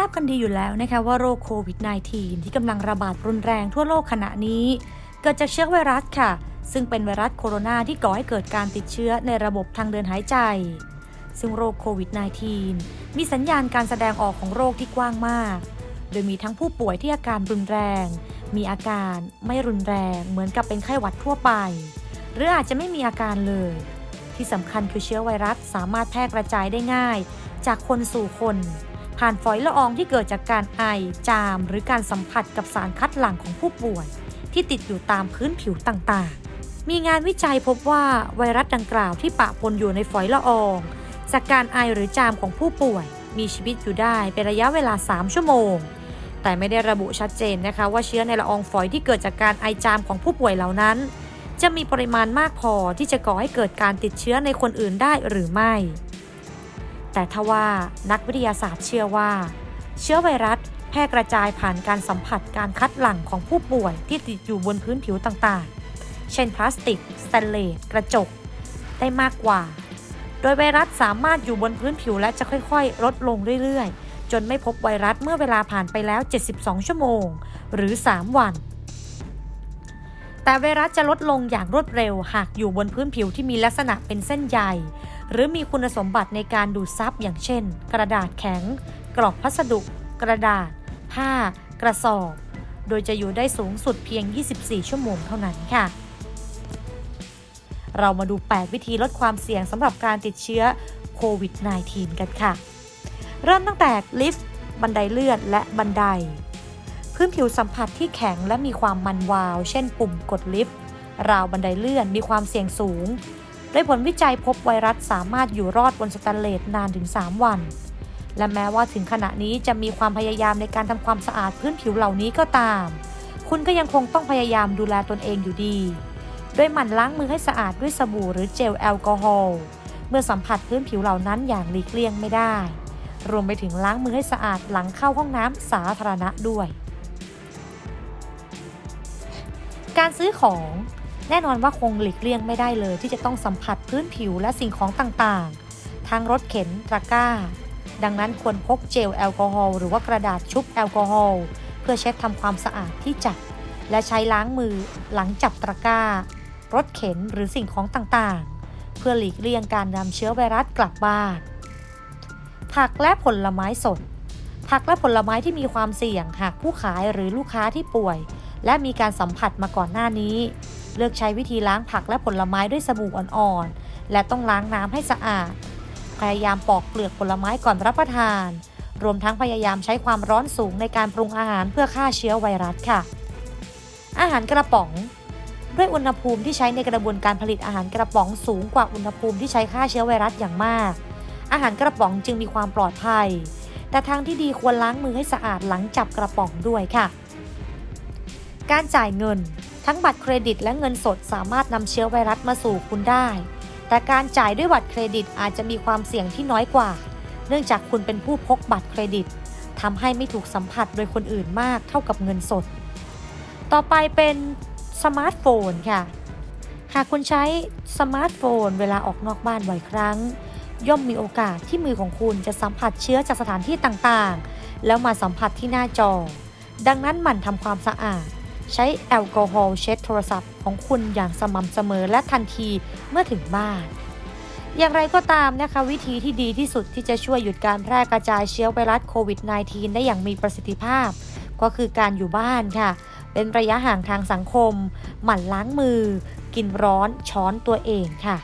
ทราบกันดีอยู่แล้วนะคะว่าโรคโควิด -19 ที่กำลังระบาดรุนแรงทั่วโลกขณะนี้ เกิดจากเชื้อไวรัสค่ะ ซึ่งเป็นไวรัสโคโรนาที่ก่อให้เกิดการติดเชื้อในระบบทางเดินหายใจ ซึ่งโรคโควิด -19 มีสัญญาณการแสดงออกของโรคที่กว้างมาก โดยมีทั้งผู้ป่วยที่อาการรุนแรง มีอาการไม่รุนแรงเหมือนกับเป็นไข้หวัดทั่วไป หรืออาจจะไม่มีอาการเลย ที่สำคัญคือเชื้อไวรัสสามารถแพร่กระจายได้ง่าย จากคนสู่คน ผ่านฝอยละอองที่เกิดจากการไอ จาม หรือการสัมผัสกับสารคัดหลั่งของผู้ป่วย ที่ติดอยู่ตามพื้นผิวต่างๆ มีงานวิจัยพบว่าไวรัสดังกล่าวที่ปะปนอยู่ในฝอยละออง จากการไอหรือจามของผู้ป่วย มีชีวิตอยู่ได้เป็นระยะเวลา 3 ชั่วโมง แต่ไม่ได้ระบุชัดเจนนะคะ ว่าเชื้อในละอองฝอยที่เกิดจากการไอจามของผู้ป่วยเหล่านั้น จะมีปริมาณมากพอที่จะก่อให้เกิดการติดเชื้อในคนอื่นได้หรือไม่ แต่ทว่านักวิทยาศาสตร์เชื่อว่า เชื้อไวรัสแพร่กระจายผ่านการสัมผัสการคัดหลั่งของผู้ป่วยที่ติดอยู่บนพื้นผิวต่างๆ เช่นพลาสติกสแตนเลสกระจก ได้มากกว่า โดยไวรัสสามารถอยู่บนพื้นผิวและจะค่อยๆ ลดลงเรื่อยๆ จนไม่พบไวรัสเมื่อเวลาผ่านไปแล้ว 72 ชั่วโมง หรือ 3 วัน แต่ไวรัสจะลดลงอย่างรวดเร็วหากอยู่บนพื้นผิวที่มีลักษณะเป็นเส้นใย หรือมีคุณสมบัติในการดูดซับอย่างเช่น กระดาษแข็ง กรอบพัสดุ กระดาษ ผ้า กระสอบ โดยจะอยู่ได้สูงสุดเพียง 24 ชั่วโมงเท่านั้นค่ะ เรามาดู 8 วิธีลดความเสี่ยงสำหรับการติดเชื้อโควิด -19 กันค่ะ เริ่มตั้งแต่ลิฟต์บันไดเลื่อนและบันได พื้นผิวสัมผัสที่แข็งและมีความมันวาว เช่นปุ่มกดลิฟต์ราวบันไดเลื่อนมีความเสี่ยงสูง โดยผลวิจัยพบไวรัสสามารถอยู่รอดบนสแตนเลสนานถึง 3 วัน และแม้ว่าถึงขณะนี้จะมีความพยายามในการทำความสะอาดพื้นผิวเหล่านี้ก็ตาม คุณก็ยังคงต้องพยายามดูแลตนเองอยู่ดีโดยหมั่นล้างมือให้สะอาดด้วยสบู่หรือเจลแอลกอฮอล์เมื่อสัมผัสพื้นผิวเหล่านั้นอย่างหลีกเลี่ยงไม่ได้ รวมไปถึงล้างมือให้สะอาดหลังเข้าห้องน้ำสาธารณะด้วย การซื้อของ แน่นอนว่าคงหลีกเลี่ยงไม่ได้เลย ที่จะต้องสัมผัสพื้นผิวและสิ่งของต่างๆทั้งรถเข็นตะกร้า ดังนั้นควรพกเจลแอลกอฮอล์หรือว่ากระดาษชุบแอลกอฮอล์เพื่อเช็ดทำความสะอาดที่จับ และใช้ล้างมือหลังจับตะกร้า รถเข็นหรือสิ่งของต่างๆ เพื่อหลีกเลี่ยงการนำเชื้อไวรัสกลับบ้าน ผักและผลไม้สดผักและผลไม้ที่มีความเสี่ยงหากผู้ขายหรือลูกค้าที่ป่วย และมีการสัมผัสมาก่อนหน้านี้ เลือกใช้วิธีล้างผักและผลไม้ด้วยสบู่อ่อนๆ และต้องล้างน้ำให้สะอาด พยายามปอกเปลือกผลไม้ก่อนรับประทาน รวมทั้งพยายามใช้ความร้อนสูงในการปรุงอาหารเพื่อฆ่าเชื้อไวรัสค่ะ อาหารกระป๋องด้วยอุณหภูมิที่ใช้ในกระบวนการผลิตอาหารกระป๋องสูงกว่าอุณหภูมิที่ใช้ฆ่าเชื้อไวรัสอย่างมาก อาหารกระป๋องจึงมีความปลอดภัย แต่ทางที่ดีควรล้างมือให้สะอาดหลังจับกระป๋องด้วยค่ะ การจ่ายเงิน ทั้งบัตรเครดิตและเงินสดสามารถนำเชื้อไวรัสมาสู่คุณได้ แต่การจ่ายด้วยบัตรเครดิตอาจจะมีความเสี่ยงที่น้อยกว่า เนื่องจากคุณเป็นผู้พกบัตรเครดิตทำให้ไม่ถูกสัมผัสโดยคนอื่นมากเท่ากับเงินสด ต่อไปเป็นสมาร์ทโฟนค่ะ หากคุณใช้สมาร์ทโฟน เวลาออกนอกบ้านบ่อยครั้ง ย่อมมีโอกาสที่มือของคุณจะสัมผัสเชื้อจากสถานที่ต่างๆ แล้วมาสัมผัสที่หน้าจอ ดังนั้นหมั่นทำความสะอาด ใช้แอลกอฮอล์เช็ดโทรศัพท์ของคุณอย่างสม่ำเสมอและทันทีเมื่อถึงบ้าน อย่างไรก็ตามนะคะวิธีที่ดีที่สุดที่จะช่วยหยุดการแพร่กระจายเชื้อไวรัสโควิด -19 ได้อย่างมีประสิทธิภาพ ก็คือการอยู่บ้านค่ะ เป็นระยะห่างทางสังคม หมั่นล้างมือ กินร้อนช้อนตัวเองค่ะ